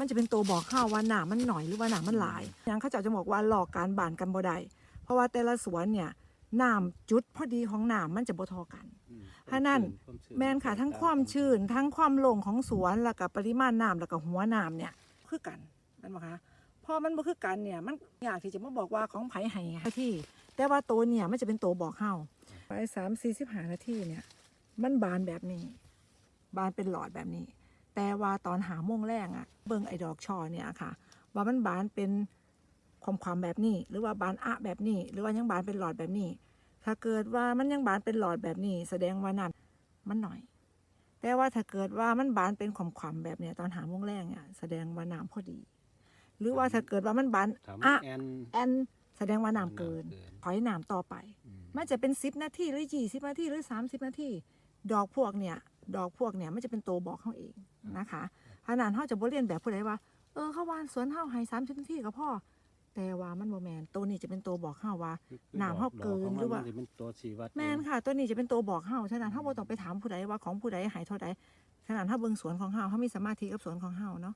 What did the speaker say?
มันจะเป็นตัวบอกข้าวว่าหนามันหน่อยหรือว่าหนามันหลายอย่างเขาเจ้าจะบอกว่าหลอกการบานกันบ่ได้เพราะว่าแต่ละสวนเนี่ยน้ำจุดพอดีของน้ำมันจะบ่เทอกันอืมเพราะนั่นความชื้แม่นค่ะทั้งความชื้นทั้งความโล่งของสวนแล้วก็ปริมาณน้ำแล้วก็หัวน้ำเนี่ยคือกันแม่นบ่คะพอมันบ่คือกันเนี่ยมันอยากที่จะมาบอกว่าของไผให้ที่ แต่ว่าตัวเนี่ยมันจะเป็นตัวบอกเฮาไปสามสี่สิบห้านาทีเนี่ย มันบานแบบนี้ บานเป็นหลอดแบบนี้ แต่ว่าตอนหาโมงแรกอะเบิ่งไอ้ดอกชอเนี่ยค่ะ ว่ามันบานเป็นความความแบบนี้ หรือว่าบานอะแบบนี้ หรือว่ายังบานเป็นหลอดแบบนี้ ถ้าเกิดว่ามันยังบานเป็นหลอดแบบนี้ แสดงว่าน้ำมันหน่อย แต่ว่าถ้าเกิดว่ามันบานเป็นความความแบบเนี้ยตอนหาโมงแรกเนี่ยแสดงว่าน้ำพอดี หรือว่าถ้าเกิดว่ามันบานถามอะแอนแอนแสดงว่าน้ำเกินถอยน้ำต่อไปอืมมันจะเป็นสิบนาทีหรือยี่สิบนาทีหรือสามสิบนาทีดอกพวกเนี่ย ดอกพวกเนี่ยมันจะเป็นตัวบอกเขาเองนะคะขนาดเขาจะบ่เรียนแบบผู้ใดว่า เออเขาวานสวนเฮาให้สามสิบนาทีก็พอแต่ว่ามันโมแมนตัวนี้จะเป็นตัวบอกเฮาว่าคือน้ำเข้าเกินดขงหรือว่ามัจะเป็นตัวชี้วัดแมนค่ะ ตัวนี้จะเป็นตัวบอกเฮาฉะนั้นเฮาบ่ต้องไปถามผู้ใดว่าของผู้ใดหายเท่าใดขนาดถ้าเบิ่งสวนของเฮาเฮามีสมาธิกับสวนของเฮาเนาะ